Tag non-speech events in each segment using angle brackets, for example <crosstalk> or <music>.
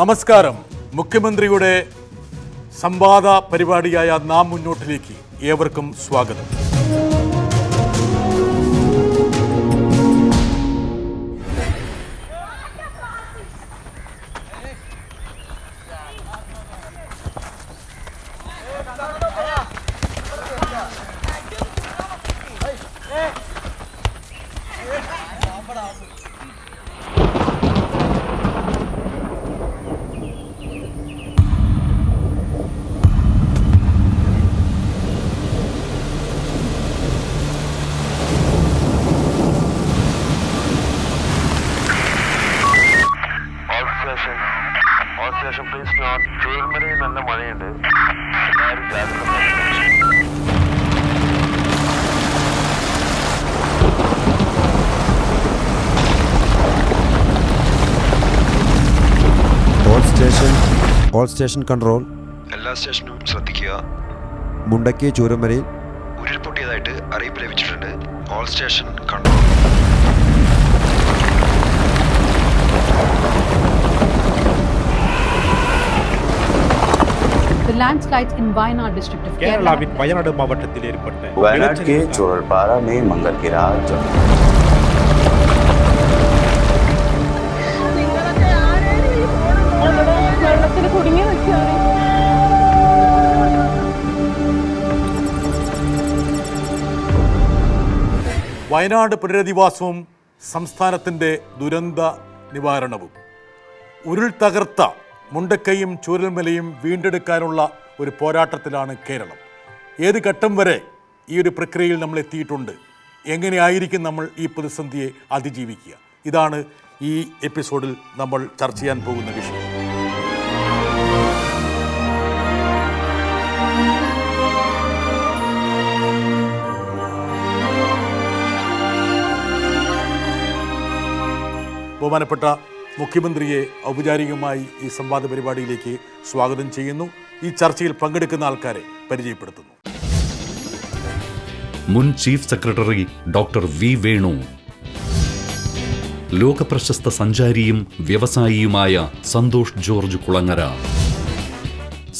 നമസ്കാരം. മുഖ്യമന്ത്രിയുടെ സംവാദ പരിപാടിയായ നാം മുന്നോട്ടിലേക്ക് ഏവർക്കും സ്വാഗതം. എല്ലാവരും all station all station control എല്ലാ സ്റ്റേഷനും ശ്രദ്ധിക്കുക. മുണ്ടക്കി ചൂരമലയിൽ ഉരുൾപൊട്ടിയതായിട്ട് അറിയിപ്പ് ലഭിച്ചിട്ടുണ്ട്. All station control The landslides in Wayanad district of Kerala. கேரளாவின் வயநாடு மாவட்டத்தில் ஏற்பட்ட वायनाड के நிலச்சரிவு चोरलपारा में मंगल की रात നിങ്ങളൊക്കെ ആരേലും ഈ ഫോൺ വെള്ളത്തിൽ കുടുങ്ങി നിൽക്കുകയാണ് വയനാട് പുനരധിവാസവും സംസ്ഥാനത്തിൻ്റെ ദുരന്ത നിവാരണവും ഉരുൾ തകർത്ത മുണ്ടക്കയും ചൂരൽമലയും വീണ്ടെടുക്കാനുള്ള ഒരു പോരാട്ടത്തിലാണ് കേരളം. ഏത് ഘട്ടം വരെ ഈ ഒരു പ്രക്രിയയിൽ നമ്മൾ എത്തിയിട്ടുണ്ട്? എങ്ങനെയായിരിക്കും നമ്മൾ ഈ പ്രതിസന്ധിയെ അതിജീവിക്കുക? ഇതാണ് ഈ എപ്പിസോഡിൽ നമ്മൾ ചർച്ച ചെയ്യാൻ പോകുന്ന വിഷയം. ബഹുമാനപ്പെട്ട മുഖ്യമന്ത്രിയെ ഔപചാരികമായി ഈ സംവാദ പരിപാടിയിലേക്ക് സ്വാഗതം ചെയ്യുന്നു. ഈ ചർച്ചയിൽ പങ്കെടുക്കുന്ന ആൾക്കാരെ പരിചയപ്പെടുത്തുന്നു. മുൻ chief secretary doctor V Venu ലോകപ്രശസ്ത സഞ്ചാരിയും വ്യവസായിയുമായ സന്തോഷ് ജോർജ് കുളങ്ങര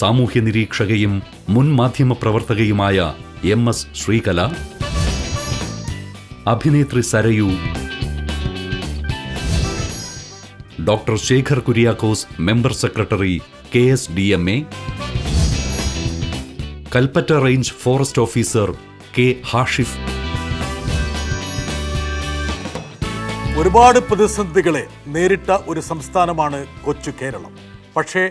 സാമൂഹ്യ നിരീക്ഷകയും മുൻ മാധ്യമ പ്രവർത്തകയുമായ M S Sreekala Abhinetri Sarayu doctor Shekhar Kuriakose member secretary K S D M A Kalpetta range forest officer K Hashif. ഒരുപാട് പ്രതിസന്ധികളെ നേരിട്ട ഒരു സംസ്ഥാനമാണ് കൊച്ചു കേരളം. പക്ഷേ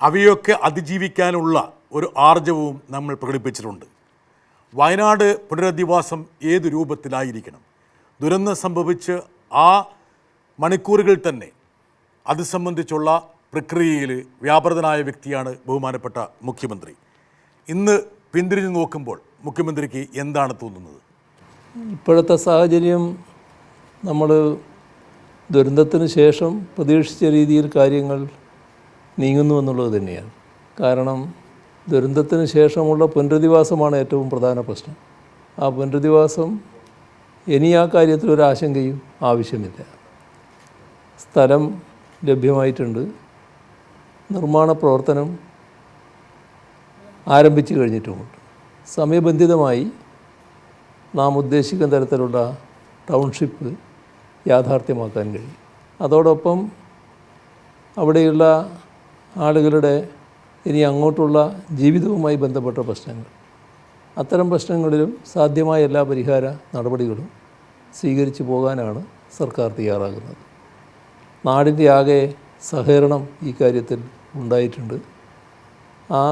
അവയൊക്കെ അതിജീവിക്കാനുള്ള ഒരു ആർജവവും നമ്മൾ പ്രകടിപ്പിച്ചിട്ടുണ്ട്. വയനാട് പുനരധിവാസം ഏത് രൂപത്തിലായിരിക്കണം? ദുരന്തം സംഭവിച്ച് ആ മണിക്കൂറുകൾ തന്നെ അത് സംബന്ധിച്ചുള്ള പ്രക്രിയയിൽ വ്യാപൃതനായ വ്യക്തിയാണ് ബഹുമാനപ്പെട്ട മുഖ്യമന്ത്രി. ഇന്ന് പിന്തിരിഞ്ഞു നോക്കുമ്പോൾ മുഖ്യമന്ത്രിക്ക് എന്താണ് തോന്നുന്നത്? ഇപ്പോഴത്തെ സാഹചര്യം നമ്മൾ ദുരന്തത്തിന് ശേഷം പ്രതീക്ഷിച്ച രീതിയിൽ കാര്യങ്ങൾ നീങ്ങുന്നു എന്നുള്ളത് തന്നെയാണ്. കാരണം ദുരന്തത്തിന് ശേഷമുള്ള പുനരധിവാസമാണ് ഏറ്റവും പ്രധാന പ്രശ്നം. ആ പുനരധിവാസം ഇനി ആ കാര്യത്തിൽ ഒരു ആശങ്കയും ആവശ്യമില്ല. സ്ഥലം ലഭ്യമായിട്ടുണ്ട്. നിർമ്മാണ പ്രവർത്തനം ആരംഭിച്ചു കഴിഞ്ഞിട്ടുമുണ്ട് സമയബന്ധിതമായി നാം ഉദ്ദേശിക്കുന്ന തരത്തിലുള്ള ടൗൺഷിപ്പ് യാഥാർത്ഥ്യമാക്കാൻ കഴിയും. അതോടൊപ്പം അവിടെയുള്ള ആളുകളുടെ ഇനി അങ്ങോട്ടുള്ള ജീവിതവുമായി ബന്ധപ്പെട്ട പ്രശ്നങ്ങൾ. അത്തരം പ്രശ്നങ്ങളിലും സാധ്യമായ എല്ലാ പരിഹാര നടപടികളും സ്വീകരിച്ചു പോകാനാണ് സർക്കാർ തയ്യാറാകുന്നത്. നാടിന്റെ ആകെ സഹകരണം ഈ കാര്യത്തിൽ ഉണ്ടായിട്ടുണ്ട്. ആ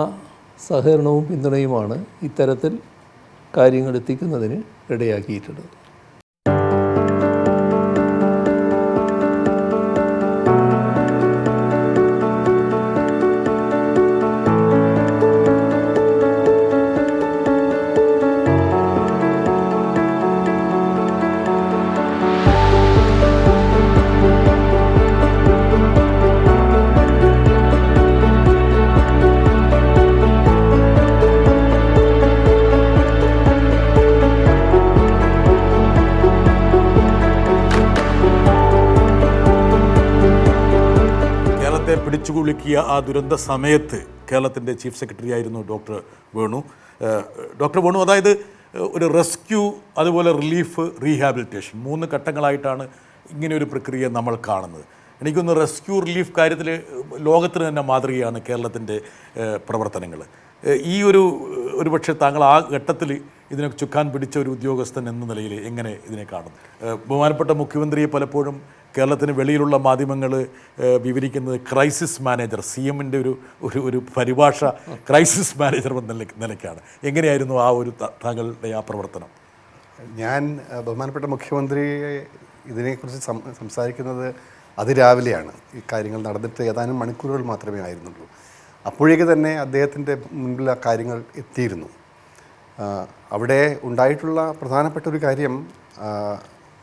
സഹകരണവും പിന്തുണയുമാണ് ഇത്തരത്തിൽ കാര്യങ്ങൾ എത്തിക്കുന്നതിന് ഇടയാക്കിയിട്ടുള്ളത്. പിടിച്ചുകുലുക്കിയ ആ ദുരന്ത സമയത്ത് കേരളത്തിന്റെ ചീഫ് സെക്രട്ടറി ആയിരുന്നു ഡോക്ടർ വേണു. ഡോക്ടർ വേണു അതായത് ഒരു റെസ്ക്യൂ അതുപോലെ റിലീഫ് റീഹാബിലിറ്റേഷൻ മൂന്ന് ഘട്ടങ്ങളായിട്ടാണ് ഇങ്ങനെ ഒരു പ്രക്രിയ നമ്മൾ കാണുന്നത്. എനിക്കൊന്ന് റെസ്ക്യൂ റിലീഫ് കാര്യത്തിൽ ലോകത്തിന് തന്നെ മാതൃകയാണ് കേരളത്തിന്റെ പ്രവർത്തനങ്ങൾ. ഈ ഒരു ഒരു പക്ഷേ താങ്കൾ ആ ഘട്ടത്തിൽ ഇതിനെ ചുക്കാൻ പിടിച്ച ഒരു ഉദ്യോഗസ്ഥൻ എന്ന നിലയിൽ എങ്ങനെ ഇതിനെ കാണുന്നു? ബഹുമാനപ്പെട്ട മുഖ്യമന്ത്രിയെ പലപ്പോഴും കേരളത്തിന് വെളിയിലുള്ള മാധ്യമങ്ങൾ വിവരിക്കുന്നത് ക്രൈസിസ് മാനേജർ സി എമ്മിന്റെ ഒരു ഒരു ഒരു പരിഭാഷ ക്രൈസിസ് മാനേജർ എന്ന നില നിലയ്ക്കാണ്. എങ്ങനെയായിരുന്നു ആ ഒരു താങ്കളുടെ ആ പ്രവർത്തനം? ഞാൻ ബഹുമാനപ്പെട്ട മുഖ്യമന്ത്രിയെ ഇതിനെക്കുറിച്ച് സംസാരിക്കുന്നത് അതിരാവിലെയാണ്. ഈ കാര്യങ്ങൾ നടന്നിട്ട് ഏതാനും മണിക്കൂറുകൾ മാത്രമേ ആയിരുന്നുള്ളൂ. അപ്പോഴേക്ക് തന്നെ അദ്ദേഹത്തിന്റെ മുൻപിൽ ആ കാര്യങ്ങൾ എത്തിയിരുന്നു. അവിടെ ഉണ്ടായിട്ടുള്ള പ്രധാനപ്പെട്ട ഒരു കാര്യം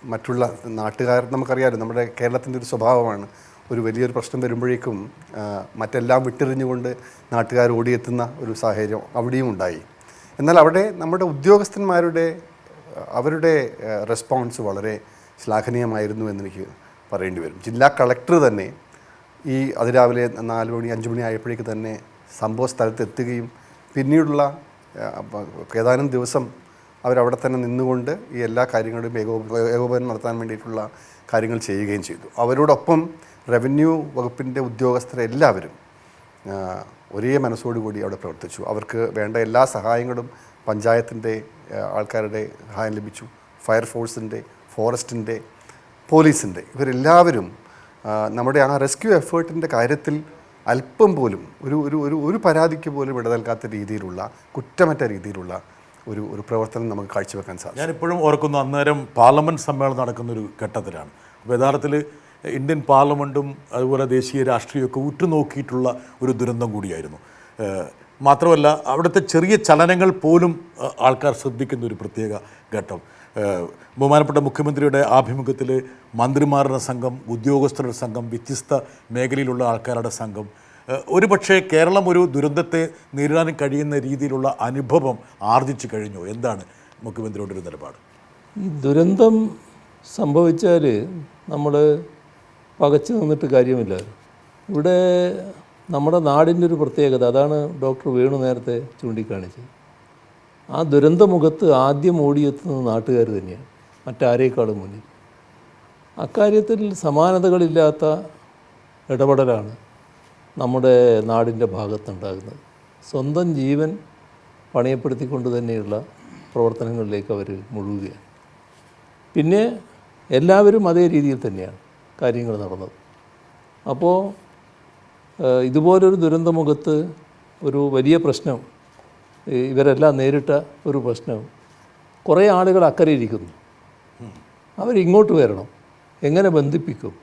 മറ്റുള്ള നാട്ടുകാർ നമുക്കറിയാമല്ലോ നമ്മുടെ കേരളത്തിന്റെ ഒരു സ്വഭാവമാണ്. ഒരു വലിയൊരു പ്രശ്നം വരുമ്പോഴേക്കും മറ്റെല്ലാം വിട്ടെറിഞ്ഞുകൊണ്ട് നാട്ടുകാർ ഓടിയെത്തുന്ന ഒരു സാഹചര്യം അവിടെയും ഉണ്ടായി. എന്നാൽ അവിടെ നമ്മുടെ ഉദ്യോഗസ്ഥന്മാരുടെ അവരുടെ റെസ്പോൺസ് വളരെ ശ്ലാഘനീയമായിരുന്നു എന്നെനിക്ക് പറയേണ്ടി വരും. ജില്ലാ കളക്ടർ തന്നെ ഈ അതിരാവിലെ നാല് മണി അഞ്ച് മണി ആയപ്പോഴേക്ക് തന്നെ സംഭവ സ്ഥലത്ത് എത്തുകയും പിന്നീടുള്ള ഏതാനും ദിവസം അവരവിടെ തന്നെ നിന്നുകൊണ്ട് ഈ എല്ലാ കാര്യങ്ങളും ഏകോപ ഏകോപനം നടത്താൻ വേണ്ടിയിട്ടുള്ള കാര്യങ്ങൾ ചെയ്യുകയും ചെയ്തു. അവരോടൊപ്പം റവന്യൂ വകുപ്പിന്റെ ഉദ്യോഗസ്ഥരെല്ലാവരും ഒരേ മനസ്സോടുകൂടി അവിടെ പ്രവർത്തിച്ചു. അവർക്ക് വേണ്ട എല്ലാ സഹായങ്ങളും പഞ്ചായത്തിന്റെ ആൾക്കാരുടെ സഹായം ലഭിച്ചു. ഫയർഫോഴ്സിന്റെ ഫോറസ്റ്റിന്റെ പോലീസിന്റെ ഇവരെല്ലാവരും നമ്മുടെ ആ റെസ്ക്യൂ എഫേർട്ടിന്റെ കാര്യത്തിൽ അല്പം പോലും ഒരു ഒരു ഒരു പരാതിക്ക് പോലും ഇട രീതിയിലുള്ള കുറ്റമറ്റ രീതിയിലുള്ള ഒരു ഒരു പ്രവർത്തനം നമുക്ക് കാഴ്ചവെക്കാൻ സാധിക്കും ഞാനിപ്പോഴും ഓർക്കുന്നു അന്നേരം പാർലമെന്റ് സമ്മേളനം നടക്കുന്ന ഒരു ഘട്ടത്തിലാണ്. അപ്പോൾ യഥാർത്ഥത്തിൽ ഇന്ത്യൻ പാർലമെന്റും അതുപോലെ ദേശീയ രാഷ്ട്രീയമൊക്കെ ഉറ്റുനോക്കിയിട്ടുള്ള ഒരു ദുരന്തം കൂടിയായിരുന്നു. മാത്രമല്ല അവിടുത്തെ ചെറിയ ചലനങ്ങൾ പോലും ആൾക്കാർ ശ്രദ്ധിക്കുന്ന ഒരു പ്രത്യേക ഘട്ടം. ബഹുമാനപ്പെട്ട മുഖ്യമന്ത്രിയുടെ ആഭിമുഖ്യത്തിൽ മന്ത്രിമാരുടെ സംഘം ഉദ്യോഗസ്ഥരുടെ സംഘം വ്യത്യസ്ത മേഖലയിലുള്ള ആൾക്കാരുടെ സംഘം ഒരു പക്ഷേ കേരളം ഒരു ദുരന്തത്തെ നേരിടാൻ കഴിയുന്ന രീതിയിലുള്ള അനുഭവം ആർജിച്ചു കഴിഞ്ഞു. എന്താണ് മുഖ്യമന്ത്രിയുടെ ഒരു നിലപാട്? ഈ ദുരന്തം സംഭവിച്ചാൽ നമ്മൾ പകച്ചു നിന്നിട്ട് കാര്യമില്ല. ഇവിടെ നമ്മുടെ നാടിന്റെ ഒരു പ്രത്യേകത അതാണ് ഡോക്ടർ വേണു നേരത്തെ ചൂണ്ടിക്കാണിച്ചത്. ആ ദുരന്തമുഖത്ത് ആദ്യം ഓടിയെത്തുന്നത് നാട്ടുകാർ തന്നെയാണ് മറ്റാരേക്കാളും മുന്നിൽ. അക്കാര്യത്തിൽ സമാനതകളില്ലാത്ത ഇടപെടലാണ് നമ്മുടെ നാടിന്റെ ഭാഗത്തുണ്ടാകുന്നത്. സ്വന്തം ജീവൻ പണയപ്പെടുത്തിക്കൊണ്ട് തന്നെയുള്ള പ്രവർത്തനങ്ങളിലേക്ക് അവർ മുഴുകുകയാണ്. പിന്നെ എല്ലാവരും അതേ രീതിയിൽ തന്നെയാണ് കാര്യങ്ങൾ നടന്നത്. അപ്പോൾ ഇതുപോലൊരു ദുരന്തമുഖത്ത് ഒരു വലിയ പ്രശ്നം ഇവരെല്ലാം നേരിട്ട ഒരു പ്രശ്നം കുറേ ആളുകൾ അക്കരെ ഇരിക്കുന്നു അവരിങ്ങോട്ട് വരണം. എങ്ങനെ ബന്ധിപ്പിക്കും?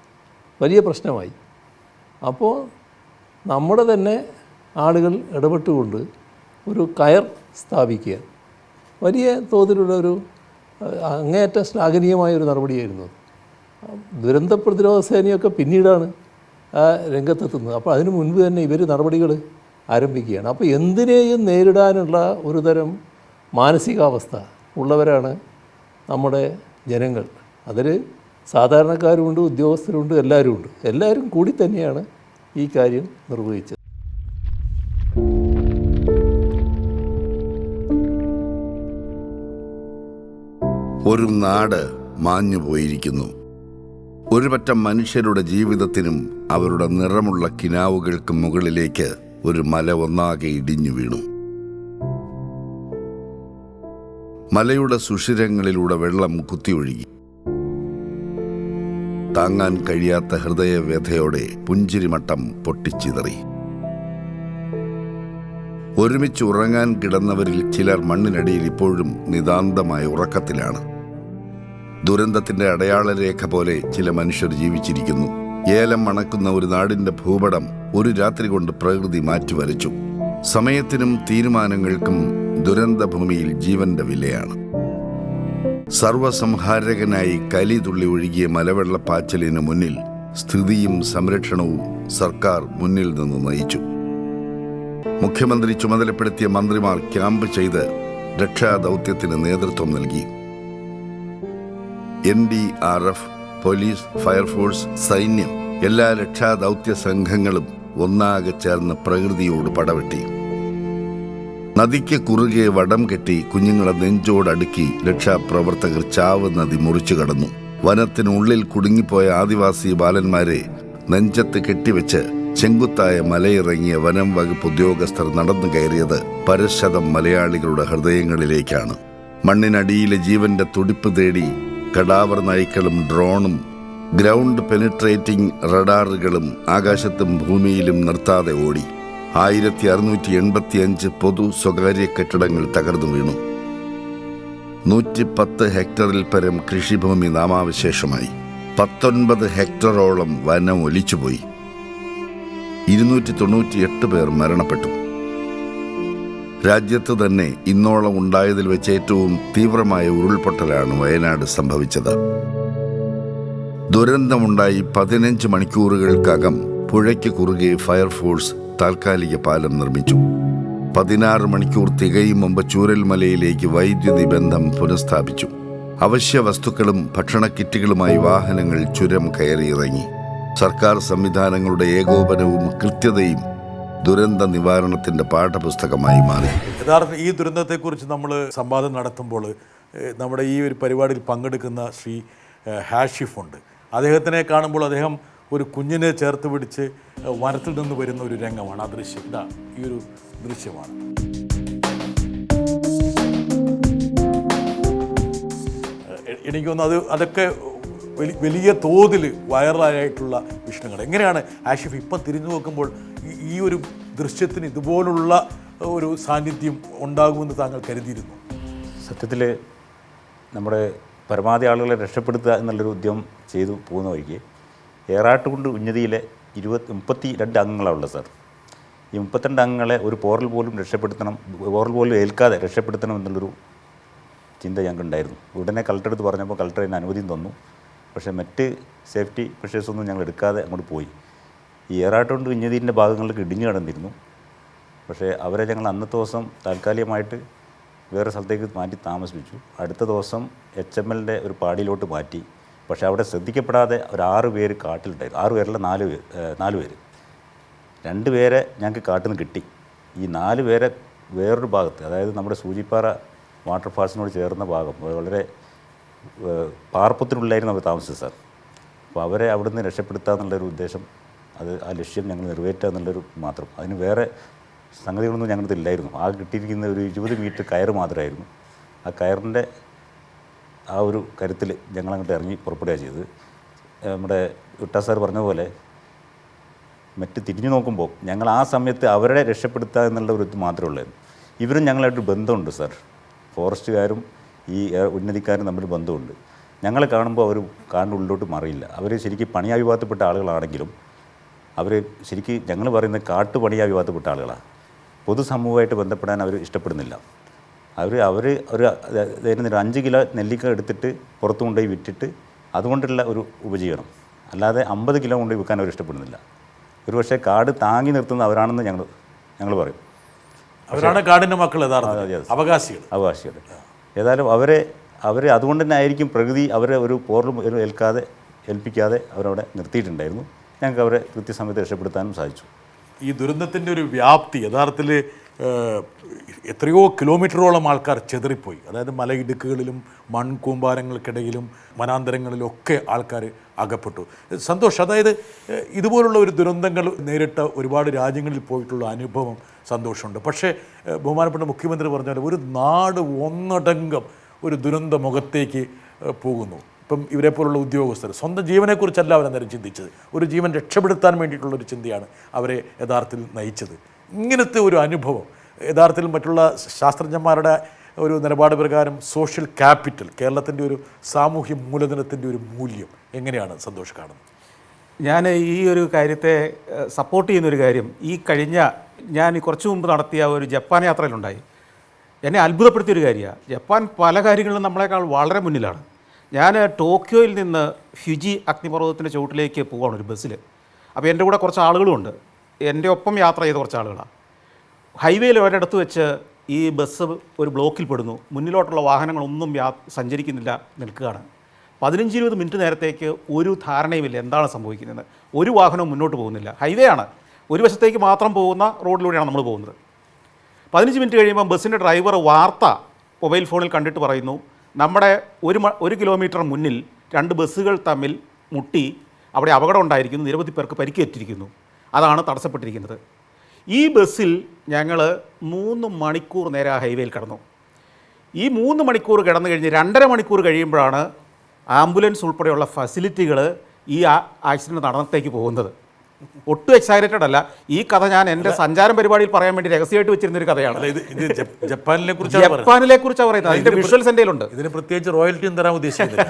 വലിയ പ്രശ്നമായി. അപ്പോൾ നമ്മുടെ തന്നെ ആളുകൾ ഇടപെട്ടുകൊണ്ട് ഒരു കയർ സ്ഥാപിക്കുക. വലിയ തോതിലുള്ള ഒരു അങ്ങേയറ്റ ശ്ലാഘനീയമായ ഒരു നടപടിയായിരുന്നു. ദുരന്ത പ്രതിരോധ സേനയൊക്കെ പിന്നീടാണ് രംഗത്തെത്തുന്നത്. അപ്പോൾ അതിനു മുൻപ് തന്നെ ഇവർ നടപടികൾ ആരംഭിക്കുകയാണ്. അപ്പോൾ എന്തിനേയും നേരിടാനുള്ള ഒരു തരം മാനസികാവസ്ഥ ഉള്ളവരാണ് നമ്മുടെ ജനങ്ങൾ. അതിൽ സാധാരണക്കാരുമുണ്ട് ഉദ്യോഗസ്ഥരുണ്ട് എല്ലാവരും ഉണ്ട് എല്ലാവരും കൂടി തന്നെയാണ് ഈ കാര്യം നിർവഹിച്ചത്. ഒരു നാട് മാഞ്ഞു പോയിരിക്കുന്നു. ഒരുപറ്റം മനുഷ്യരുടെ ജീവിതത്തിനും അവരുടെ നിറമുള്ള കിനാവുകൾക്ക് മുകളിലേക്ക് ഒരു മല ഒന്നാകെ ഇടിഞ്ഞു വീണു. മലയുടെ സുഷിരങ്ങളിലൂടെ വെള്ളം കുത്തിയൊഴുകി. താങ്ങാൻ കഴിയാത്ത ഹൃദയവ്യഥയോടെ പുഞ്ചിരിമട്ടം പൊട്ടിച്ചിതറി. ഒരുമിച്ച് ഉറങ്ങാൻ കിടന്നവരിൽ ചിലർ മണ്ണിനടിയിൽ ഇപ്പോഴും നിതാന്തമായ ഉറക്കത്തിലാണ്. ദുരന്തത്തിന്റെ അടയാളരേഖ പോലെ ചില മനുഷ്യർ ജീവിച്ചിരിക്കുന്നു. ഏലം മണക്കുന്ന ഒരു നാടിന്റെ ഭൂപടം ഒരു രാത്രി കൊണ്ട് പ്രകൃതി മാറ്റിവരച്ചു സമയത്തിനും തീരുമാനങ്ങൾക്കും ദുരന്തഭൂമിയിൽ ജീവന്റെ വിലയാണ്. സർവസംഹാരകനായി കലി തുള്ളി ഒഴുകിയ മലവെള്ളപ്പാച്ചലിന് മുന്നിൽ സ്ഥിതിയും സംരക്ഷണവും സർക്കാർ മുന്നിൽ നിന്ന് നയിച്ചു. മുഖ്യമന്ത്രി ചുമതലപ്പെടുത്തിയ മന്ത്രിമാർ ക്യാമ്പ് ചെയ്ത് രക്ഷാദൗത്യത്തിന് നേതൃത്വം നൽകി. N D R F police fire force സൈന്യം എല്ലാ രക്ഷാദൗത്യ സംഘങ്ങളും ഒന്നാകെ ചേർന്ന് പ്രകൃതിയോട് പടവെട്ടി. നദിക്ക് കുറുകെ വടം കെട്ടി കുഞ്ഞുങ്ങളെ നെഞ്ചോടടുക്കി രക്ഷാപ്രവർത്തകർ ചാവ് നദി മുറിച്ചു കടന്നു. വനത്തിനുള്ളിൽ കുടുങ്ങിപ്പോയ ആദിവാസി ബാലന്മാരെ നെഞ്ചത്ത് കെട്ടിവെച്ച് ചെങ്കുത്തായ മലയിറങ്ങിയ വനം വകുപ്പ് ഉദ്യോഗസ്ഥർ നടന്നു കയറിയത് പരശതം മലയാളികളുടെ ഹൃദയങ്ങളിലേക്കാണ്. മണ്ണിനടിയിലെ ജീവന്റെ തുടിപ്പ് തേടി കടാവർ നായ്ക്കളും ഡ്രോണും ഗ്രൗണ്ട് പെനിട്രേറ്റിംഗ് റഡാറുകളും ആകാശത്തും ഭൂമിയിലും നിർത്താതെ ഓടി. ആയിരത്തി അറുന്നൂറ്റി എൺപത്തിയഞ്ച് പൊതു സ്വകാര്യ കെട്ടിടങ്ങൾ തകർന്നു വീണു. നൂറ്റി പത്ത് ഹെക്ടറിൽ പരം കൃഷിഭൂമി നാമാവശേഷമായി. പത്തൊൻപത് ഹെക്ടറോളം വനം ഒലിച്ചുപോയി. ഇരുന്നൂറ്റി തൊണ്ണൂറ്റി എട്ട് പേർ മരണപ്പെട്ടു. രാജ്യത്ത് തന്നെ ഇന്നോളം ഉണ്ടായതിൽ വെച്ച് ഏറ്റവും തീവ്രമായ ഉരുൾപൊട്ടലാണ് വയനാട് സംഭവിച്ചത്. ദുരന്തമുണ്ടായി പതിനഞ്ച് മണിക്കൂറുകൾക്കകം പുഴയ്ക്ക് കുറുകെ ഫയർഫോഴ്സ് താൽക്കാലിക പാലം നിർമ്മിച്ചു. പതിനാറ് മണിക്കൂർ തികയും മുമ്പ് ചൂരൽമലയിലേക്ക് വൈദ്യുതി ബന്ധം പുനഃസ്ഥാപിച്ചു. അവശ്യ വസ്തുക്കളും ഭക്ഷണ കിറ്റുകളുമായി വാഹനങ്ങൾ ചുരം കയറിയിറങ്ങി. സർക്കാർ സംവിധാനങ്ങളുടെ ഏകോപനവും കൃത്യതയും ദുരന്ത നിവാരണത്തിന്റെ പാഠപുസ്തകമായി മാറി. യഥാർത്ഥത്തിൽ ഈ ദുരന്തത്തെക്കുറിച്ച് നമ്മൾ സംവാദം നടത്തുമ്പോൾ നമ്മുടെ ഈ ഒരു പരിപാടിയിൽ പങ്കെടുക്കുന്ന ശ്രീ ഹാഷിഫ് ഉണ്ട്. അദ്ദേഹത്തിനെ കാണുമ്പോൾ അദ്ദേഹം ഒരു കുഞ്ഞിനെ ചേർത്ത് പിടിച്ച് വനത്തിൽ നിന്ന് വരുന്ന ഒരു രംഗമാണ് ആ ദൃശ്യം. ഇതാ ഈ ഒരു ദൃശ്യമാണ്. എനിക്ക് തോന്നുന്നു അത് അതൊക്കെ വലി- വലിയ തോതിൽ വൈറലായിട്ടുള്ള വിഷയങ്ങൾ എങ്ങനെയാണ് ആഷിഫ് ഇപ്പം തിരിഞ്ഞു നോക്കുമ്പോൾ ഈ ഒരു ദൃശ്യത്തിന് ഇതുപോലുള്ള ഒരു സാന്നിധ്യം ഉണ്ടാകുമെന്ന് താങ്കൾ കരുതിയിരുന്നു? സത്യത്തിൽ നമ്മുടെ പരമാവധി ആളുകളെ രക്ഷപ്പെടുത്തുക എന്നുള്ളൊരു ഉദ്യമം ചെയ്തു പോകുന്ന വഴിക്ക് ഏറാട്ടുകുണ്ട് ഉന്നതിയിലെ ഇരുപത്തി മുപ്പത്തി രണ്ട് അംഗങ്ങളാണുള്ളത് സാർ. ഈ മുപ്പത്തിരണ്ട് അംഗങ്ങളെ ഒരു പോറൽ പോലും രക്ഷപ്പെടുത്തണം പോറൽ പോലും ഏൽക്കാതെ രക്ഷപ്പെടുത്തണം എന്നുള്ളൊരു ചിന്ത ഞങ്ങൾക്കുണ്ടായിരുന്നു. ഉടനെ കളക്ടർ എടുത്ത് പറഞ്ഞപ്പോൾ കളക്ടർ അതിന് അനുമതിയും തന്നു. പക്ഷേ മറ്റ് സേഫ്റ്റി മെഷേഴ്സൊന്നും ഞങ്ങൾ എടുക്കാതെ അങ്ങോട്ട് പോയി. ഈ ഏറാട്ടുകൊണ്ട് ഉന്നതിന്റെ ഭാഗങ്ങളിലേക്ക് ഇടിഞ്ഞു കിടന്നിരുന്നു. പക്ഷേ അവരെ ഞങ്ങൾ അന്നത്തെ ദിവസം താൽക്കാലികമായിട്ട് വേറെ സ്ഥലത്തേക്ക് മാറ്റി താമസിപ്പിച്ചു. അടുത്ത ദിവസം എച്ച് എം എല്ലിന്റെ ഒരു പാടിയിലോട്ട് മാറ്റി. പക്ഷേ അവിടെ ശ്രദ്ധിക്കപ്പെടാതെ ഒരു ആറ് പേര് കാട്ടിലുണ്ടായിരുന്നു. ആറ് പേരല്ല നാല് പേര് നാല് പേര്. രണ്ട് പേരെ ഞങ്ങൾക്ക് കാട്ടിൽ നിന്ന് കിട്ടി. ഈ നാല് പേരെ വേറൊരു ഭാഗത്ത് അതായത് നമ്മുടെ സൂചിപ്പാറ വാട്ടർഫാൾസിനോട് ചേർന്ന ഭാഗം വളരെ പാർപ്പത്തിനുള്ളിലായിരുന്നു അവർ താമസിച്ചത് സാർ. അപ്പോൾ അവരെ അവിടെ നിന്ന് രക്ഷപ്പെടുത്തുക എന്നുള്ളൊരു ഉദ്ദേശം അത് ആ ലക്ഷ്യം ഞങ്ങൾ നിറവേറ്റുക എന്നുള്ളൊരു മാത്രം. അതിന് വേറെ സംഗതികളൊന്നും ഞങ്ങളുടെ ഇല്ലായിരുന്നു. ആ കിട്ടിയിരിക്കുന്ന ഒരു ഇരുപത് മീറ്റർ കയർ മാത്രമായിരുന്നു. ആ കയറിന്റെ ആ ഒരു കരുത്തിൽ ഞങ്ങളങ്ങോട്ട് ഇറങ്ങി പുറപ്പെടുകയാണ് ചെയ്തത്. നമ്മുടെ വിട്ടാ സാർ പറഞ്ഞ പോലെ മറ്റ് തിരിഞ്ഞു നോക്കുമ്പോൾ ഞങ്ങൾ ആ സമയത്ത് അവരെ രക്ഷപ്പെടുത്തുക എന്നുള്ള ഒരു ഇത് മാത്രമേ ഉള്ളായിരുന്നു. ഇവരും ഞങ്ങളായിട്ട് ബന്ധമുണ്ട് സാർ. ഫോറസ്റ്റുകാരും ഈ ഉന്നതിക്കാരും തമ്മിൽ ബന്ധമുണ്ട്. ഞങ്ങളെ കാണുമ്പോൾ അവർ കാണുന്ന ഉള്ളിലോട്ട് മാറിയില്ല. അവർ ശരിക്കും പണിയാ വിഭാഗത്തിൽപ്പെട്ട ആളുകളാണെങ്കിലും അവർ ശരിക്കും ഞങ്ങൾ പറയുന്നത് കാട്ടുപണിയാ വിഭാഗത്തിൽപ്പെട്ട ആളുകളാണ്. പൊതുസമൂഹമായിട്ട് ബന്ധപ്പെടാൻ അവർ ഇഷ്ടപ്പെടുന്നില്ല. അവർ അവർ ഒരു ദൈനംദിന അഞ്ച് കിലോ നെല്ലിക്ക എടുത്തിട്ട് പുറത്തു കൊണ്ടുപോയി വിറ്റിട്ട് അതുകൊണ്ടുള്ള ഒരു ഉപജീവനം. അല്ലാതെ അമ്പത് കിലോ കൊണ്ടുപോയി വിൽക്കാൻ അവർ ഇഷ്ടപ്പെടുന്നില്ല. ഒരു പക്ഷേ കാട് താങ്ങി നിർത്തുന്ന അവരാണെന്ന് ഞങ്ങൾ ഞങ്ങൾ പറയും. അവരാണ് കാടിന്റെ മക്കൾ അവകാശികൾ. അവകാശികൾ. ഏതായാലും അവരെ അവരെ അതുകൊണ്ട് തന്നെ ആയിരിക്കും പ്രകൃതി അവരെ ഒരു പോറും ഏൽക്കാതെ ഏൽപ്പിക്കാതെ അവരവിടെ നിർത്തിയിട്ടുണ്ടായിരുന്നു. ഞങ്ങൾക്ക് അവരെ കൃത്യസമയത്ത് രക്ഷപ്പെടുത്താനും സാധിച്ചു. ഈ ദുരന്തത്തിന്റെ ഒരു വ്യാപ്തി യഥാർത്ഥത്തിൽ എത്രയോ കിലോമീറ്ററോളം ആൾക്കാർ ചെതറിപ്പോയി. അതായത് മലയിടുക്കുകളിലും മൺകൂമ്പാരങ്ങൾക്കിടയിലും വനാന്തരങ്ങളിലൊക്കെ ആൾക്കാർ അകപ്പെട്ടു. സന്തോഷ്. അതായത് ഇതുപോലുള്ള ഒരു ദുരന്തങ്ങൾ നേരിട്ട ഒരുപാട് രാജ്യങ്ങളിൽ പോയിട്ടുള്ള അനുഭവം സന്തോഷമുണ്ട്. പക്ഷേ ബഹുമാനപ്പെട്ട മുഖ്യമന്ത്രി പറഞ്ഞ പോലെ ഒരു നാട് ഒന്നടങ്കം ഒരു ദുരന്ത മുഖത്തേക്ക് പോകുന്നു. ഇപ്പം ഇവരെ പോലുള്ള ഉദ്യോഗസ്ഥർ സ്വന്തം ജീവനെക്കുറിച്ചല്ല അവരന്നേരം ചിന്തിച്ചത്. ഒരു ജീവൻ രക്ഷപ്പെടുത്താൻ വേണ്ടിയിട്ടുള്ളൊരു ചിന്തയാണ് അവരെ യഥാർത്ഥത്തിൽ നയിച്ചത്. ഇങ്ങനത്തെ ഒരു അനുഭവം. യഥാർത്ഥത്തിൽ മറ്റുള്ള ശാസ്ത്രജ്ഞന്മാരുടെ ഒരു നിലപാട് പ്രകാരം സോഷ്യൽ ക്യാപിറ്റൽ കേരളത്തിന്റെ ഒരു സാമൂഹ്യ മൂലധനത്തിന്റെ ഒരു മൂല്യം എങ്ങനെയാണ് സന്തോഷ് കാണുന്നത്? ഞാൻ ഈ ഒരു കാര്യത്തെ സപ്പോർട്ട് ചെയ്യുന്നൊരു കാര്യം ഈ കഴിഞ്ഞ ഞാൻ കുറച്ച് മുമ്പ് നടത്തിയ ഒരു ജപ്പാൻ യാത്രയിലുണ്ടായി. എന്നെ അത്ഭുതപ്പെടുത്തിയൊരു കാര്യമാണ് ജപ്പാൻ പല കാര്യങ്ങളിലും നമ്മളെക്കാൾ വളരെ മുന്നിലാണ്. ഞാൻ ടോക്കിയോയിൽ നിന്ന് ഫ്യുജി അഗ്നിപർവതത്തിന്റെ ചുവട്ടിലേക്ക് പോവാണ് ഒരു ബസ്സിൽ അപ്പോൾ എന്റെ കൂടെ കുറച്ച് ആളുകളുമുണ്ട്. എന്റെ ഒപ്പം യാത്ര ചെയ്ത കുറച്ച് ആളുകളാണ് ഹൈവേയിൽ ഒരിടത്ത് വെച്ച് ഈ ബസ് ഒരു ബ്ലോക്കിൽ പെടുന്നു. മുന്നിലോട്ടുള്ള വാഹനങ്ങളൊന്നും യാ സഞ്ചരിക്കുന്നില്ല നിൽക്കുകയാണ്. പതിനഞ്ച് ഇരുപത് മിനിറ്റ് നേരത്തേക്ക് ഒരു ധാരണയുമില്ല എന്താണ് സംഭവിക്കുന്നത്. ഒരു വാഹനവും മുന്നോട്ട് പോകുന്നില്ല. ഹൈവേ ആണ്. ഒരു വശത്തേക്ക് മാത്രം പോകുന്ന റോഡിലൂടെയാണ് നമ്മൾ പോകുന്നത്. പതിനഞ്ച് മിനിറ്റ് കഴിയുമ്പോൾ ബസ്സിന്റെ ഡ്രൈവർ വാർത്ത മൊബൈൽ ഫോണിൽ കണ്ടിട്ട് പറയുന്നു നമ്മുടെ ഒരു ഒരു കിലോമീറ്റർ മുന്നിൽ രണ്ട് ബസ്സുകൾ തമ്മിൽ മുട്ടി അവിടെ അപകടം ഉണ്ടായിരിക്കുന്നു. നിരവധി പേർക്ക് പരിക്കേറ്റിരിക്കുന്നു. അതാണ് തടസ്സപ്പെട്ടിരിക്കുന്നത്. ഈ ബസ്സിൽ ഞങ്ങൾ മൂന്ന് മണിക്കൂർ നേരെ ആ ഹൈവേയിൽ കടന്നു. ഈ മൂന്ന് മണിക്കൂർ കിടന്നു കഴിഞ്ഞ് രണ്ടര മണിക്കൂർ കഴിയുമ്പോഴാണ് ആംബുലൻസ് ഉൾപ്പെടെയുള്ള ഫെസിലിറ്റികൾ ഈ ആക്സിഡന്റ് നടന്നത്തേക്ക് പോകുന്നത്. ഒട്ടും എക്സൈറ്റഡ് അല്ല. ഈ കഥ ഞാൻ എന്റെ സഞ്ചാരം പരിപാടിയിൽ പറയാൻ വേണ്ടി രഹസ്യമായിട്ട് വെച്ചിരുന്ന ഒരു കഥയാണ് ജപ്പാനിലെ കുറിച്ചാണ് ജപ്പാനിലെ കുറിച്ചാണ് പറയുന്നത്. അതിന്റെ വിഷ്വൽസ് എന്റെ ഉണ്ട് ഇതിന് പ്രത്യേകിച്ച് റോയൽറ്റിയും തരാൻ ഉദ്ദേശിക്കുന്നത്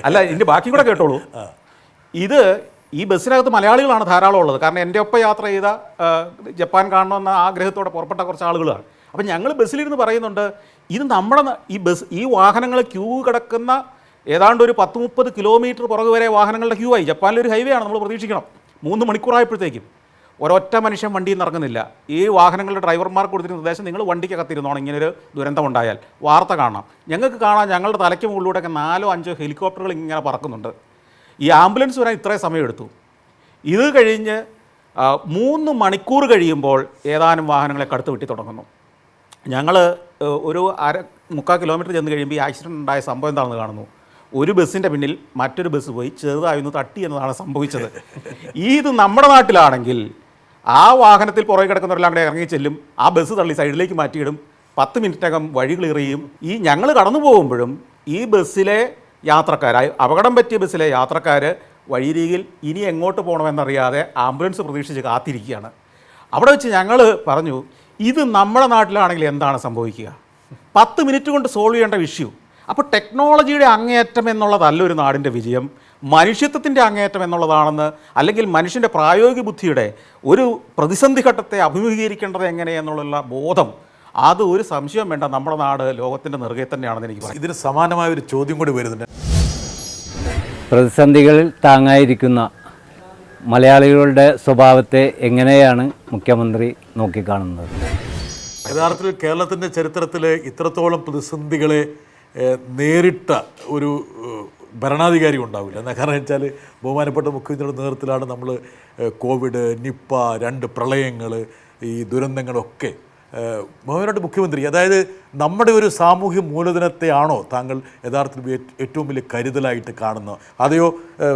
<laughs> അല്ല ഇതിന്റെ ബാക്കി കൂടെ കേട്ടോളൂ. ഇത് ഈ ബസ്സിനകത്ത് മലയാളികളാണ് ധാരാളം ഉള്ളത്. കാരണം എന്റെ ഒപ്പം യാത്ര ചെയ്ത ജപ്പാൻ കാണണമെന്ന ആഗ്രഹത്തോടെ പുറപ്പെട്ട കുറച്ച് ആളുകളാണ്. അപ്പം ഞങ്ങൾ ബസ്സിലിരുന്ന് പറയുന്നുണ്ട് ഇത് നമ്മുടെ ഈ ബസ് ഈ വാഹനങ്ങൾ ക്യൂ കിടക്കുന്ന ഏതാണ്ട് ഒരു പത്ത് മുപ്പത് കിലോമീറ്റർ പുറകു വരെ വാഹനങ്ങളുടെ ക്യൂ ആയി. ജപ്പാനിലൊരു ഹൈവേ ആണ് നമ്മൾ പ്രതീക്ഷിക്കണം. മൂന്ന് മണിക്കൂറായപ്പോഴത്തേക്കും. ഒരൊറ്റ മനുഷ്യൻ വണ്ടിയിൽ നിന്ന് ഇറങ്ങുന്നില്ല. ഈ വാഹനങ്ങളുടെ ഡ്രൈവർമാർക്ക് കൊടുത്തിരുന്ന നിർദ്ദേശം നിങ്ങൾ വണ്ടിക്കകത്തിരുന്നോണം ഇങ്ങനൊരു ദുരന്തമുണ്ടായാൽ വാർത്ത കാണാം. ഞങ്ങൾക്ക് കാണാം ഞങ്ങളുടെ തലയ്ക്ക് മുകളിലൂടെയൊക്കെ നാലോ അഞ്ചോ ഹെലികോപ്റ്ററുകൾ ഇങ്ങനെ പറക്കുന്നുണ്ട്. ഈ ആംബുലൻസ് വരാൻ ഇത്രയും സമയമെടുത്തു. ഇത് കഴിഞ്ഞ് മൂന്ന് മണിക്കൂർ കഴിയുമ്പോൾ ഏതാനും വാഹനങ്ങളെ കടുത്ത് വെട്ടി തുടങ്ങുന്നു. ഞങ്ങൾ ഒരു അര മുക്കാൽ കിലോമീറ്റർ ചെന്ന് കഴിയുമ്പോൾ ഈ ആക്സിഡന്റ് ഉണ്ടായ സംഭവം എന്താണെന്ന് കാണുന്നു. ഒരു ബസ്സിന്റെ പിന്നിൽ മറ്റൊരു ബസ് പോയി ചെറുതായി ഒന്ന് തട്ടി എന്നതാണ് സംഭവിച്ചത്. ഈ ഇത് നമ്മുടെ നാട്ടിലാണെങ്കിൽ ആ വാഹനത്തിൽ പുറകെ കിടക്കുന്നവരെല്ലാം കൂടെ ഇറങ്ങി ചെല്ലും ആ ബസ് തള്ളി സൈഡിലേക്ക് മാറ്റിയിടും പത്ത് മിനിറ്റകം വഴി ഈ ഞങ്ങൾ കടന്നു പോകുമ്പോഴും ഈ ബസ്സിലെ യാത്രക്കാർ. അപകടം പറ്റിയ ബസ്സിലെ യാത്രക്കാർ വഴിരികിൽ ഇനി എങ്ങോട്ട് പോകണമെന്നറിയാതെ ആംബുലൻസ് പ്രതീക്ഷിച്ച് കാത്തിരിക്കുകയാണ്. അവിടെ വെച്ച് ഞങ്ങൾ പറഞ്ഞു ഇത് നമ്മുടെ നാട്ടിലാണെങ്കിൽ എന്താണ് സംഭവിക്കുക? പത്ത് മിനിറ്റ് കൊണ്ട് സോൾവ് ചെയ്യേണ്ട ഇഷ്യൂ അപ്പോൾ ടെക്നോളജിയുടെ അങ്ങേയറ്റം എന്നുള്ളതല്ല ഒരു നാടിന്റെ വിജയം. മനുഷ്യത്വത്തിന്റെ അങ്ങേയറ്റം എന്നുള്ളതാണെന്ന് അല്ലെങ്കിൽ മനുഷ്യന്റെ പ്രായോഗിക ബുദ്ധിയുടെ ഒരു പ്രതിസന്ധി ഘട്ടത്തെ അഭിമുഖീകരിക്കേണ്ടത് എങ്ങനെയെന്നുള്ള ബോധം അത് ഒരു സംശയം വേണ്ട. നമ്മുടെ നാട് ലോകത്തിന്റെ നെറുകെ തന്നെയാണെന്ന് എനിക്ക് പറയാം. ഇതിന് സമാനമായ ഒരു ചോദ്യം കൂടി വരുന്നുണ്ട്. പ്രതിസന്ധികളിൽ താങ്ങായിരിക്കുന്ന മലയാളികളുടെ സ്വഭാവത്തെ എങ്ങനെയാണ് മുഖ്യമന്ത്രി നോക്കിക്കാണുന്നത്? യഥാർത്ഥത്തിൽ കേരളത്തിന്റെ ചരിത്രത്തിൽ ഇത്രത്തോളം പ്രതിസന്ധികളെ നേരിട്ട ഒരു ഭരണാധികാരി ഉണ്ടാവില്ല. എന്നാൽ കാരണം വെച്ചാൽ ബഹുമാനപ്പെട്ട മുഖ്യമന്ത്രിയുടെ നേതൃത്വത്തിലാണ് നമ്മൾ കോവിഡ് നിപ്പ രണ്ട് പ്രളയങ്ങൾ ഈ ദുരന്തങ്ങളൊക്കെ ബഹുമാനപ്പെട്ട മുഖ്യമന്ത്രി അതായത് നമ്മുടെ ഒരു സാമൂഹ്യ മൂലധനത്തെയാണോ താങ്കൾ യഥാർത്ഥത്തിൽ ഏറ്റവും വലിയ കരുതലായിട്ട് കാണുന്നത്? അതെയോ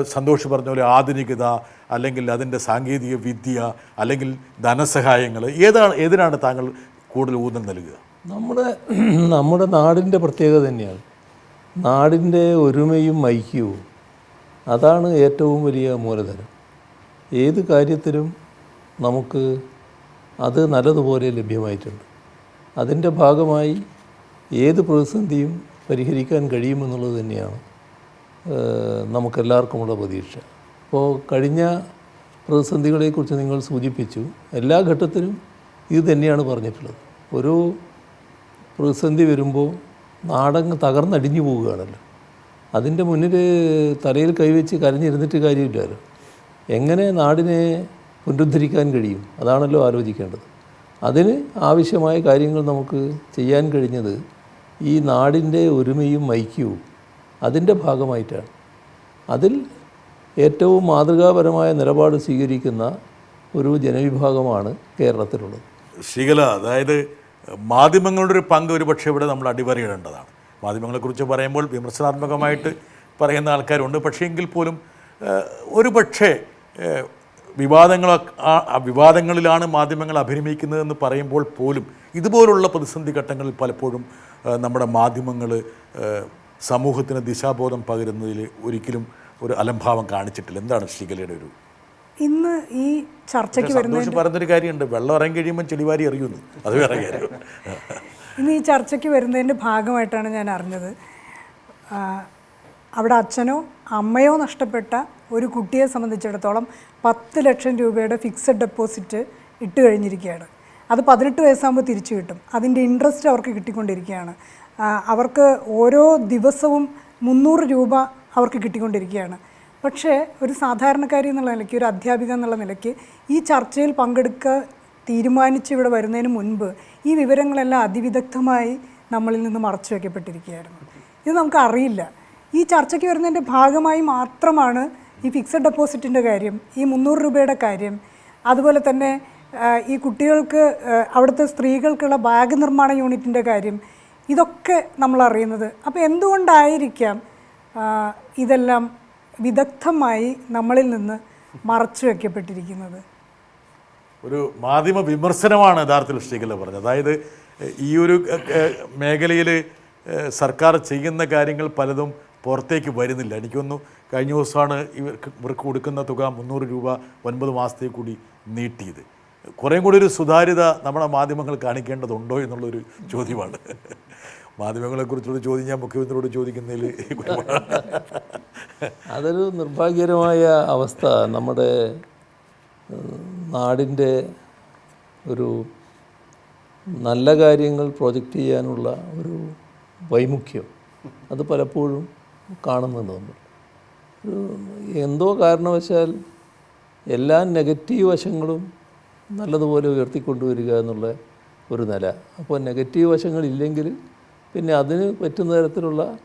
സന്തോഷ് പറഞ്ഞ പോലെ ആധുനികത അല്ലെങ്കിൽ അതിന്റെ സാങ്കേതിക വിദ്യ അല്ലെങ്കിൽ ധനസഹായങ്ങൾ ഏതാണ് ഏതിനാണ് താങ്കൾ കൂടുതൽ ഊന്നൽ നൽകുക? നമ്മുടെ നമ്മുടെ നാടിന്റെ പ്രത്യേകത തന്നെയാണ്. നാടിന്റെ ഒരുമയും ഐക്യവും. അതാണ് ഏറ്റവും വലിയ മൂലധനം. ഏത് കാര്യത്തിലും നമുക്ക് അത് നല്ലതുപോലെ ലഭ്യമായിട്ടുണ്ട്. അതിന്റെ ഭാഗമായി ഏത് പ്രതിസന്ധിയും പരിഹരിക്കാൻ കഴിയുമെന്നുള്ളത് തന്നെയാണ് നമുക്കെല്ലാവർക്കുമുള്ള പ്രതീക്ഷ. അപ്പോൾ കഴിഞ്ഞ പ്രതിസന്ധികളെക്കുറിച്ച് നിങ്ങൾ സൂചിപ്പിച്ചു. എല്ലാ ഘട്ടത്തിലും ഇത് തന്നെയാണ് പറഞ്ഞിട്ടുള്ളത്. ഒരു പ്രതിസന്ധി വരുമ്പോൾ നാടങ്ങ് തകർന്നടിഞ്ഞു പോവുകയാണല്ലോ. അതിന്റെ മുന്നിൽ തലയിൽ കൈവച്ച് കരഞ്ഞിരുന്നിട്ട് കാര്യമില്ലല്ലോ എങ്ങനെ നാടിനെ പുനരുദ്ധരിക്കാൻ കഴിയും. അതാണല്ലോ ആലോചിക്കേണ്ടത്. അതിന് ആവശ്യമായ കാര്യങ്ങൾ നമുക്ക് ചെയ്യാൻ കഴിഞ്ഞത് ഈ നാടിന്റെ ഒരുമയും ഐക്യവും അതിന്റെ ഭാഗമായിട്ടാണ്. അതിൽ ഏറ്റവും മാതൃകാപരമായ നിലപാട് സ്വീകരിക്കുന്ന ഒരു ജനവിഭാഗമാണ് കേരളത്തിലുള്ളത്. ശീകല അതായത് മാധ്യമങ്ങളുടെ ഒരു പങ്ക് ഒരു പക്ഷേ ഇവിടെ നമ്മൾ അടിവരയിടേണ്ടതാണ്. മാധ്യമങ്ങളെക്കുറിച്ച് പറയുമ്പോൾ വിമർശനാത്മകമായിട്ട് പറയുന്ന ആൾക്കാരുണ്ട്. പക്ഷേ എങ്കിൽ പോലും ഒരു പക്ഷേ വിവാദങ്ങൾ വിവാദങ്ങളിലാണ് മാധ്യമങ്ങൾ അഭിനയിക്കുന്നതെന്ന് പറയുമ്പോൾ പോലും ഇതുപോലുള്ള പ്രതിസന്ധി ഘട്ടങ്ങളിൽ പലപ്പോഴും നമ്മുടെ മാധ്യമങ്ങൾ സമൂഹത്തിന് ദിശാബോധം പകരുന്നതിൽ ഒരിക്കലും ഒരു അലംഭാവം കാണിച്ചിട്ടില്ല. എന്താണ് ശ്രീകലയുടെ ഒരു ഇന്ന് ഈ ചർച്ചയ്ക്ക് വരുന്നതിന് വരുന്നതിന്റെ പറഞ്ഞൊരു കാര്യമുണ്ട്. വെള്ളം ഇറങ്ങി കഴിയുമ്പോൾ ചെളിവാരി അറിയുന്നു അത് വേറെ കാര്യം. ഇന്ന് ഈ ചർച്ചയ്ക്ക് വരുന്നതിന്റെ ഭാഗമായിട്ടാണ് ഞാൻ അറിഞ്ഞത്. അവിടെ അച്ഛനോ അമ്മയോ നഷ്ടപ്പെട്ട ഒരു കുട്ടിയെ സംബന്ധിച്ചിടത്തോളം പത്ത് ലക്ഷം രൂപയുടെ ഫിക്സഡ് ഡെപ്പോസിറ്റ് ഇട്ട് കഴിഞ്ഞിരിക്കുകയാണ്. അത് പതിനെട്ട് വയസ്സാകുമ്പോൾ തിരിച്ചു കിട്ടും. അതിന്റെ ഇൻട്രസ്റ്റ് അവർക്ക് കിട്ടിക്കൊണ്ടിരിക്കുകയാണ്. അവർക്ക് ഓരോ ദിവസവും മുന്നൂറ് രൂപ അവർക്ക് കിട്ടിക്കൊണ്ടിരിക്കുകയാണ്. പക്ഷേ ഒരു സാധാരണക്കാരി എന്നുള്ള നിലയ്ക്ക് ഒരു അധ്യാപിക എന്നുള്ള നിലയ്ക്ക് ഈ ചർച്ചയിൽ പങ്കെടുക്കുക തീരുമാനിച്ച് ഇവിടെ വരുന്നതിന് മുൻപ് ഈ വിവരങ്ങളെല്ലാം അതിവിദഗ്ധമായി നമ്മളിൽ നിന്ന് മറച്ചു വയ്ക്കപ്പെട്ടിരിക്കുകയായിരുന്നു ഇത് നമുക്ക് അറിയില്ല. ഈ ചർച്ചയ്ക്ക് വരുന്നതിന്റെ ഭാഗമായി മാത്രമാണ് ഈ ഫിക്സഡ് ഡെപ്പോസിറ്റിന്റെ കാര്യം ഈ മുന്നൂറ് രൂപയുടെ കാര്യം അതുപോലെ തന്നെ ഈ കുട്ടികൾക്ക് അവിടുത്തെ സ്ത്രീകൾക്കുള്ള ബാഗ് നിർമ്മാണ യൂണിറ്റിന്റെ കാര്യം ഇതൊക്കെ നമ്മൾ അറിയുന്നത്. അപ്പോൾ എന്തുകൊണ്ടായിരിക്കാം ഇതെല്ലാം വിദഗ്ധമായി നമ്മളിൽ നിന്ന് മറച്ചു വയ്ക്കപ്പെട്ടിരിക്കുന്നത് ഒരു മാധ്യമ വിമർശനമാണ് യഥാർത്ഥത്തിൽ ശ്രീകല പറഞ്ഞത്. അതായത് ഈ ഒരു മേഖലയിൽ സർക്കാർ ചെയ്യുന്ന കാര്യങ്ങൾ പലതും പുറത്തേക്ക് വരുന്നില്ല. എനിക്കൊന്നു കഴിഞ്ഞ ദിവസമാണ് ഇവർക്ക് ഇവർക്ക് കൊടുക്കുന്ന തുക മുന്നൂറ് രൂപ ഒൻപത് മാസത്തേക്ക് കൂടി നീട്ടിയത്. കുറേം കൂടി ഒരു സുതാര്യത നമ്മുടെ മാധ്യമങ്ങൾ കാണിക്കേണ്ടതുണ്ടോ എന്നുള്ളൊരു ചോദ്യമാണ്. മാധ്യമങ്ങളെക്കുറിച്ചുള്ള ചോദ്യം ഞാൻ മുഖ്യമന്ത്രിയോട് ചോദിക്കുന്നതിൽ അതൊരു നിർഭാഗ്യകരമായ അവസ്ഥ. നമ്മുടെ നാടിന്റെ ഒരു നല്ല കാര്യങ്ങൾ പ്രൊജക്റ്റ് ചെയ്യാനുള്ള ഒരു വൈമുഖ്യം. അത് പലപ്പോഴും കാണുന്നുണ്ട് നമ്മൾ ഒരു എന്തോ കാരണവശാൽ എല്ലാ നെഗറ്റീവ് വശങ്ങളും നല്ലതുപോലെ ഉയർത്തിക്കൊണ്ടുവരിക എന്നുള്ള ഒരു നില. അപ്പോൾ നെഗറ്റീവ് വശങ്ങളില്ലെങ്കിൽ പിന്നെ അതിന് പറ്റുന്ന തരത്തിലുള്ള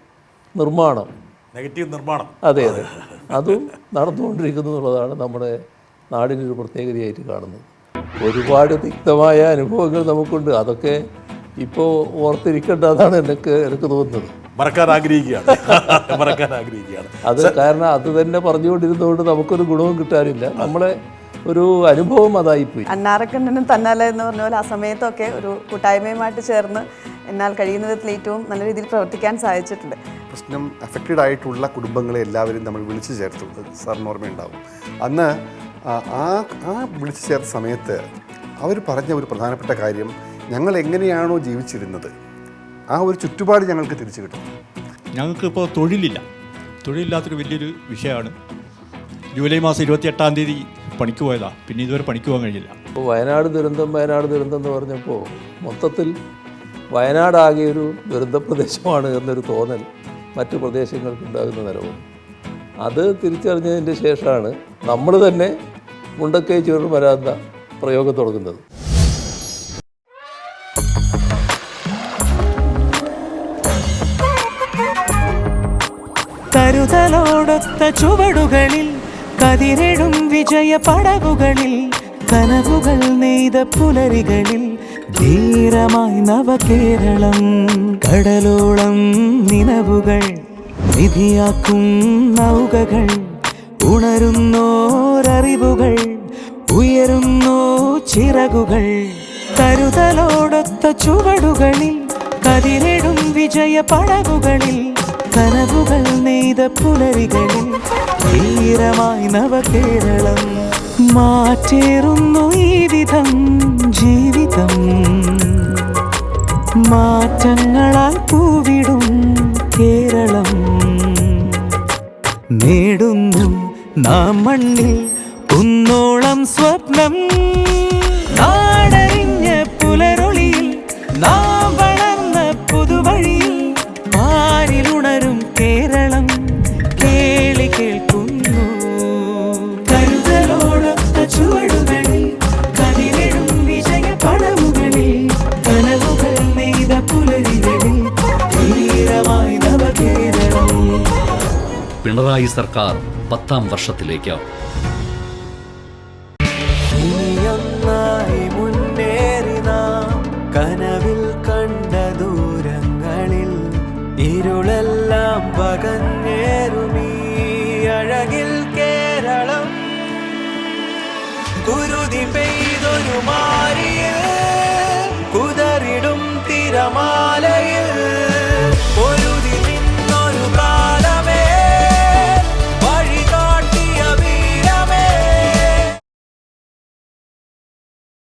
നിർമ്മാണം. നെഗറ്റീവ് നിർമ്മാണം. അതെ അതെ. അതും നടന്നുകൊണ്ടിരിക്കുന്നു എന്നുള്ളതാണ് നമ്മുടെ നാടിനൊരു പ്രത്യേകതയായിട്ട് കാണുന്നത്. ഒരുപാട് തിക്തമായ അനുഭവങ്ങൾ നമുക്കുണ്ട്. അതൊക്കെ ഇപ്പോൾ ഓർത്തിരിക്കേണ്ടതാണ് എനിക്ക് എനിക്ക് തോന്നുന്നത്. മറക്കാൻ ആഗ്രഹിക്കുകയാണ്. <laughs> മറക്കാൻ ആഗ്രഹിക്കുകയാണ്. അത് കാരണം അത് തന്നെ പറഞ്ഞുകൊണ്ടിരുന്നതുകൊണ്ട് നമുക്കൊരു ഗുണവും കിട്ടാനില്ല. നമ്മളെ ഒരു അനുഭവം പോയി അന്നാറക്കണ്ണനും തന്നാല എന്ന് പറഞ്ഞ പോലെ ആ സമയത്തൊക്കെ ഒരു കൂട്ടായ്മയുമായിട്ട് ചേർന്ന് എന്നാൽ കഴിയുന്ന വിധത്തിൽ ഏറ്റവും നല്ല രീതിയിൽ പ്രവർത്തിക്കാൻ സാധിച്ചിട്ടുണ്ട്. പ്രശ്നം അഫക്റ്റഡ് ആയിട്ടുള്ള കുടുംബങ്ങളെ എല്ലാവരും നമ്മൾ വിളിച്ചു ചേർത്തു. സാറിന് ഓർമ്മയുണ്ടാവും. അന്ന് ആ ആ- ആ വിളിച്ചു ചേർത്ത സമയത്ത് അവർ പറഞ്ഞ ഒരു പ്രധാനപ്പെട്ട കാര്യം ഞങ്ങൾ എങ്ങനെയാണോ ജീവിച്ചിരുന്നത്? ആ ഒരു ചുറ്റുപാട് ഞങ്ങൾക്ക് തിരിച്ചു കിട്ടും. ഞങ്ങൾക്കിപ്പോൾ തൊഴിലില്ല. തൊഴിലില്ലാത്തൊരു വലിയൊരു വിഷയമാണ്. ജൂലൈ മാസം ഇരുപത്തിയെട്ടാം തീയതി പണിക്ക് പോയതാണ് പിന്നെ ഇതുവരെ പണിക്ക് പോകാൻ കഴിഞ്ഞില്ല. ഇപ്പോൾ വയനാട് ദുരന്തം വയനാട് ദുരന്തം എന്ന് പറഞ്ഞപ്പോൾ മൊത്തത്തിൽ വയനാടാകെ ഒരു ദുരന്ത പ്രദേശമാണ് എന്നൊരു തോന്നൽ മറ്റു പ്രദേശങ്ങൾക്ക് ഉണ്ടാകുന്ന നിലവും അത് തിരിച്ചറിഞ്ഞതിന്റെ ശേഷമാണ് നമ്മൾ തന്നെ മുണ്ടക്കൈ ചേർന്ന് വരാത്ത പ്രയോഗം തുടങ്ങുന്നത്. കരുതലോടൊത്ത ചുവടുകളിൽ കതിരെടും വിജയ പടവുകളിൽ കനവുകൾ നെയ്ത പുലരികളിൽ ധീരമായി നവകേരളം കടലോളം നിലവുകൾ നിധിയാക്കും നൗകകൾ ഉണരുന്നോരറിവുകൾ ഉയരുന്നോ ചിറകുകൾ. കരുതലോടൊത്ത ചുവടുകളിൽ കതിരിടും വിജയ പടവുകളിൽ കനവുകൾ നെയ്ത പുലരികളിൽ ധീരമായി നവകേരളം മാറ്റേറുന്നു ഈ വിധം ജീവിതം. മാറ്റങ്ങളാൽ പൂവിടും കേരളം. നേടുന്നു നാം മണ്ണിൽ കുന്നോളം സ്വപ്നം. കേരളം കേളി കേൾക്കുന്നു. പിണറായി സർക്കാർ പത്താം വർഷത്തിലേക്ക്